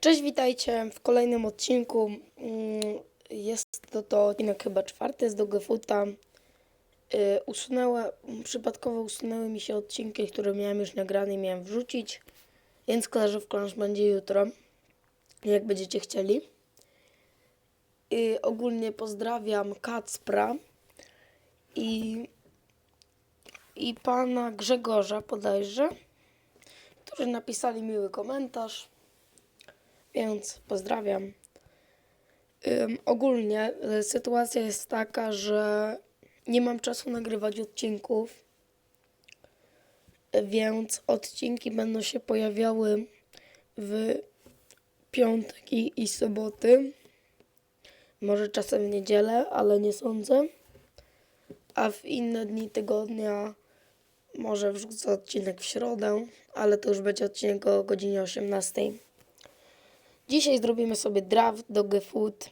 Cześć, witajcie w kolejnym odcinku. Mm, Jest to, to odcinek chyba czwarty z Dogefuta. Yy, usunęła, przypadkowo usunęły mi się odcinki, które miałem już nagrane i miałem wrzucić, więc of Clans będzie jutro, jak będziecie chcieli. Yy, ogólnie pozdrawiam Kacpra i, i pana Grzegorza bodajże, którzy napisali miły komentarz. Więc pozdrawiam. Ym, ogólnie y, sytuacja jest taka, że nie mam czasu nagrywać odcinków, więc odcinki będą się pojawiały w piątki i soboty. Może czasem w niedzielę, ale nie sądzę. A w inne dni tygodnia może wrzucę odcinek w środę, ale to już będzie odcinek o godzinie 18. Dzisiaj zrobimy sobie draft do GeFood.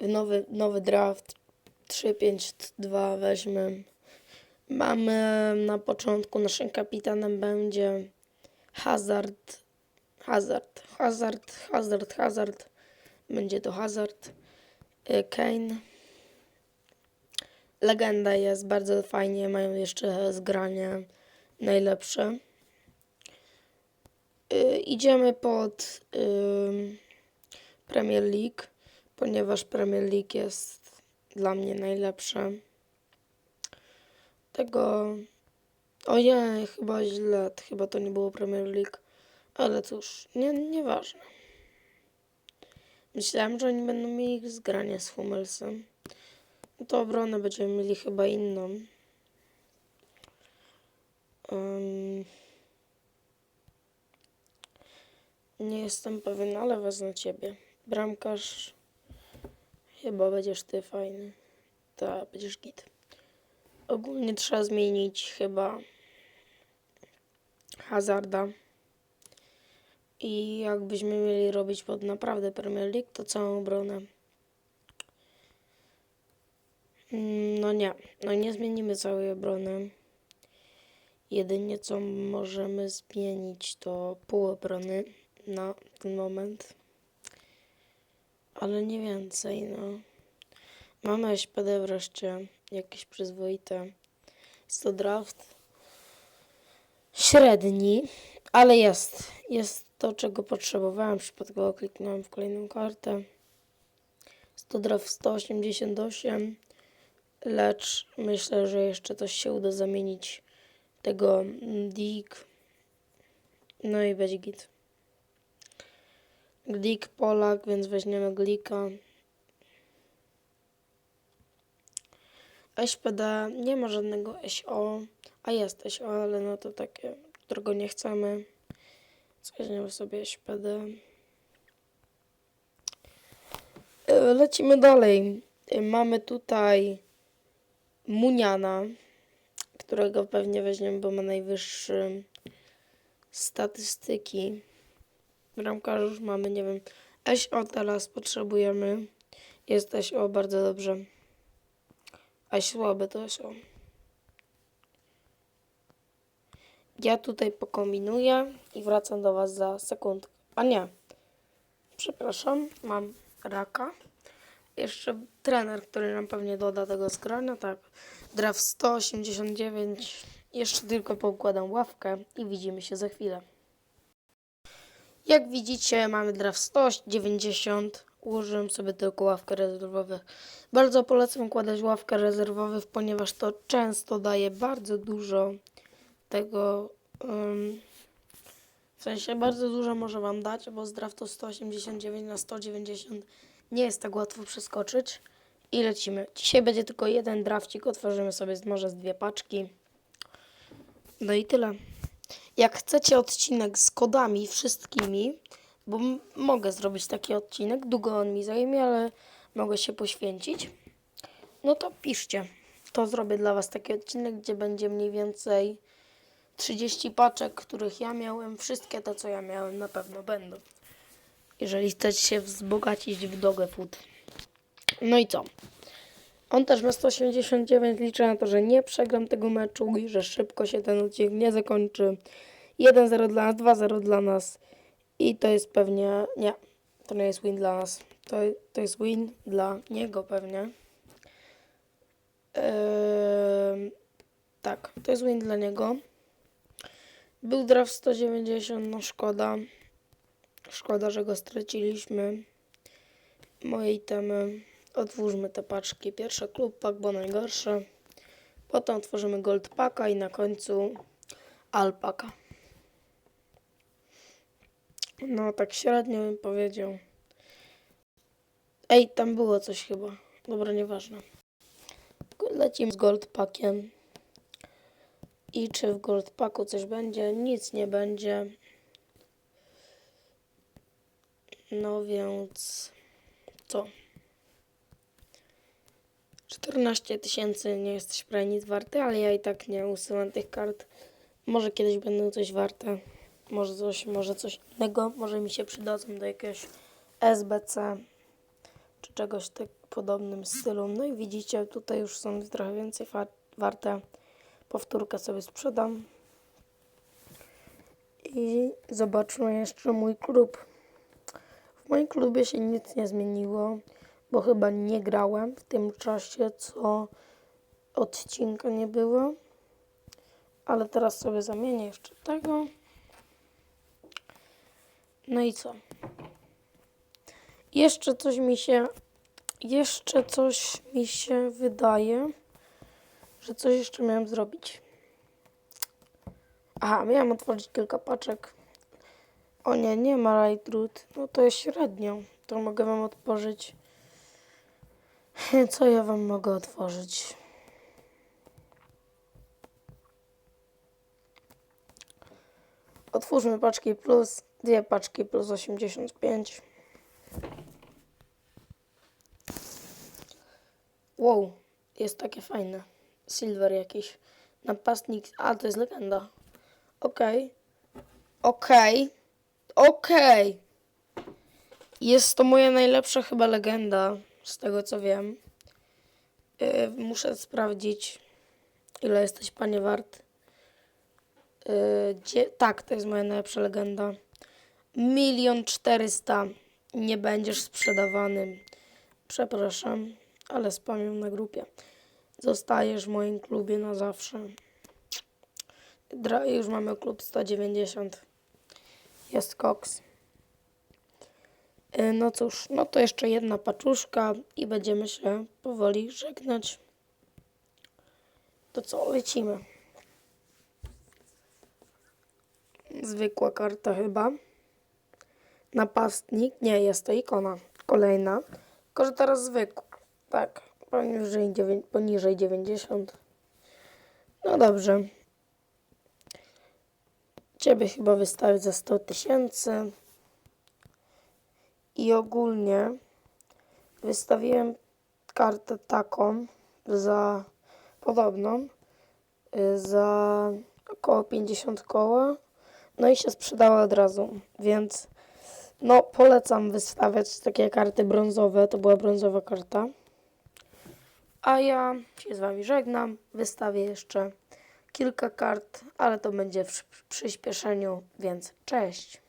Nowy, nowy draft 352 weźmy. Mamy na początku naszym kapitanem będzie Hazard. Hazard, Hazard, Hazard, Hazard. Będzie to Hazard. Y, Kane. Legenda jest bardzo fajnie, mają jeszcze zgranie najlepsze. Y, idziemy pod Premier League, ponieważ Premier League jest dla mnie najlepsze. Tego. Ojej, chyba źle, chyba to nie było Premier League, ale cóż, nie, nieważne. Myślałem, że oni będą mieli zgranie z Hummelsem. No to obronę będziemy mieli chyba inną. Ym, Nie jestem pewien, ale wezmę ciebie. Bramkarz. Chyba będziesz ty fajny. Tak, będziesz git. Ogólnie trzeba zmienić chyba Hazarda. I jakbyśmy mieli robić pod naprawdę Premier League, to całą obronę. Mm, No nie, no nie zmienimy całej obrony. Jedynie co możemy zmienić to pół obrony na ten moment. Ale nie więcej, no. Mamy SPD wreszcie, jakieś przyzwoite. Jest to draft średni, ale jest. Jest to, czego potrzebowałem. Przypadkowo kliknąłem w kolejną kartę. Jest to draft 188, lecz myślę, że jeszcze coś się uda zamienić tego mm, Dig. No i będzie git. Glik Polak, więc weźmiemy Glika. SPD nie ma żadnego SO, a jest SO, ale no to takie, którego nie chcemy. Weźmiemy sobie SPD. E, Lecimy dalej. E, Mamy tutaj Muniana, którego pewnie weźmiemy, bo ma najwyższe statystyki. Bramkarz już mamy, nie wiem. SO teraz potrzebujemy. Jest SO bardzo dobrze. A słabe to SO. Ja tutaj pokombinuję i wracam do Was za sekundkę. A nie. Przepraszam, mam raka. Jeszcze trener, który nam pewnie doda tego zgrania, tak. Draft 189. Jeszcze tylko poukładam ławkę i widzimy się za chwilę. Jak widzicie, mamy draft 190. Ułożyłem sobie tylko ławkę rezerwowych. Bardzo polecam układać ławkę rezerwowych, ponieważ to często daje bardzo dużo tego. ym, w sensie bardzo dużo może Wam dać, bo z draftu 189 na 190 nie jest tak łatwo przeskoczyć. I lecimy. Dzisiaj będzie tylko jeden drafcik. Otworzymy sobie może z dwie paczki. No i tyle. Jak chcecie odcinek z kodami wszystkimi, bo mogę zrobić taki odcinek, długo on mi zajmie, ale mogę się poświęcić, no to piszcie. To zrobię dla Was taki odcinek, gdzie będzie mniej więcej 30 paczek, których ja miałem. Wszystkie te, co ja miałem, na pewno będą. Jeżeli chcecie się wzbogacić w Dogę Food. No i co? On też ma 189, liczę na to, że nie przegram tego meczu i że szybko się ten odcinek nie zakończy. 1-0 dla nas, 2-0 dla nas I to jest pewnie. Nie, to nie jest win dla nas. To, to jest win dla niego pewnie. Ehm, tak, to jest win dla niego. Był draft 190, no szkoda. Szkoda, że go straciliśmy. Moje itemy. Otwórzmy te paczki. Pierwszy klub pack, bo najgorsze. Potem otworzymy gold packa i na końcu alpaka. No, tak średnio bym powiedział. Ej, tam było coś chyba. Dobra, nieważne. Lecimy z gold packiem. I czy w gold packu coś będzie? Nic nie będzie. No więc co? 14 tysięcy nie jesteś prawie nic warty, ale ja i tak nie usuwam tych kart. Może kiedyś będą coś warte. Może coś, może coś innego. Może mi się przydadzą do jakiegoś SBC czy czegoś tak podobnym stylu. No i widzicie, tutaj już są trochę więcej warte. Powtórkę sobie sprzedam. I zobaczmy jeszcze mój klub. W moim klubie się nic nie zmieniło, bo chyba nie grałem w tym czasie, co odcinka nie było. Ale teraz sobie zamienię jeszcze tego. No i co? Jeszcze coś mi się. Jeszcze coś mi się wydaje, że coś jeszcze miałem zrobić. Aha, miałem otworzyć kilka paczek. O nie, nie ma Light Root. No to jest średnio. To mogę wam otworzyć. Co ja wam mogę otworzyć? Otwórzmy paczki plus. Dwie paczki plus 85. Wow, jest takie fajne. Silver jakiś. Napastnik. A, to jest legenda. Okej. Okej. Okej. Jest to moja najlepsza chyba legenda, z tego co wiem. Yy, muszę sprawdzić, ile jesteś panie wart. Yy, gdzie, tak, to jest moja najlepsza legenda. Milion czterysta. Nie będziesz sprzedawany. Przepraszam, ale spamię na grupie. Zostajesz w moim klubie na zawsze. Dra- już mamy klub 190. Jest koks. Y, No cóż, no to jeszcze jedna paczuszka i będziemy się powoli żegnać. To co, lecimy. Zwykła karta chyba. Napastnik. Nie, jest to ikona. Kolejna. Tylko, że teraz zwykła. Tak, poniżej, poniżej 90. No dobrze. Ciebie chyba wystawię za 100 tysięcy. I ogólnie wystawiłem kartę taką za podobną y, za około 50 koła. No i się sprzedała od razu, więc no polecam wystawiać takie karty brązowe. To była brązowa karta. A ja się z wami żegnam. Wystawię jeszcze kilka kart, ale to będzie w przy- przyspieszeniu, więc cześć.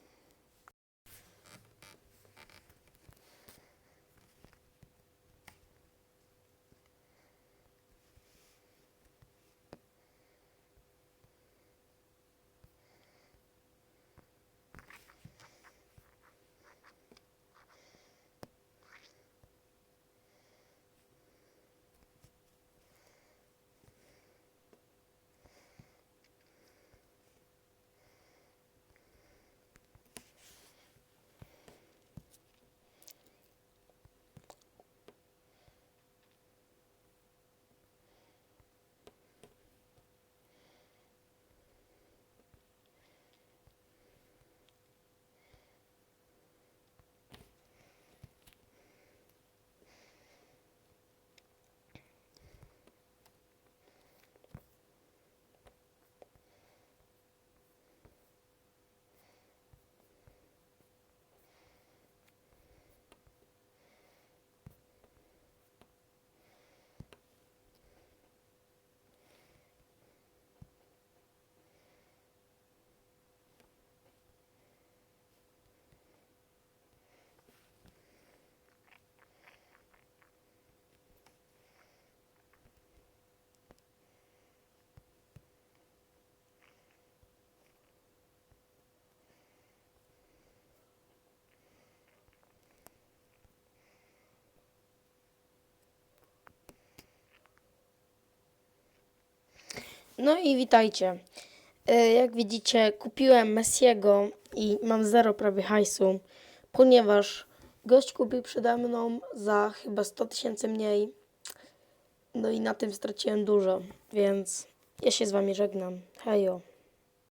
No i witajcie. E, Jak widzicie, kupiłem Messiego i mam zero prawie hajsu, ponieważ gość kupił przede mną za chyba 100 tysięcy mniej. No i na tym straciłem dużo, więc ja się z wami żegnam. Hejo.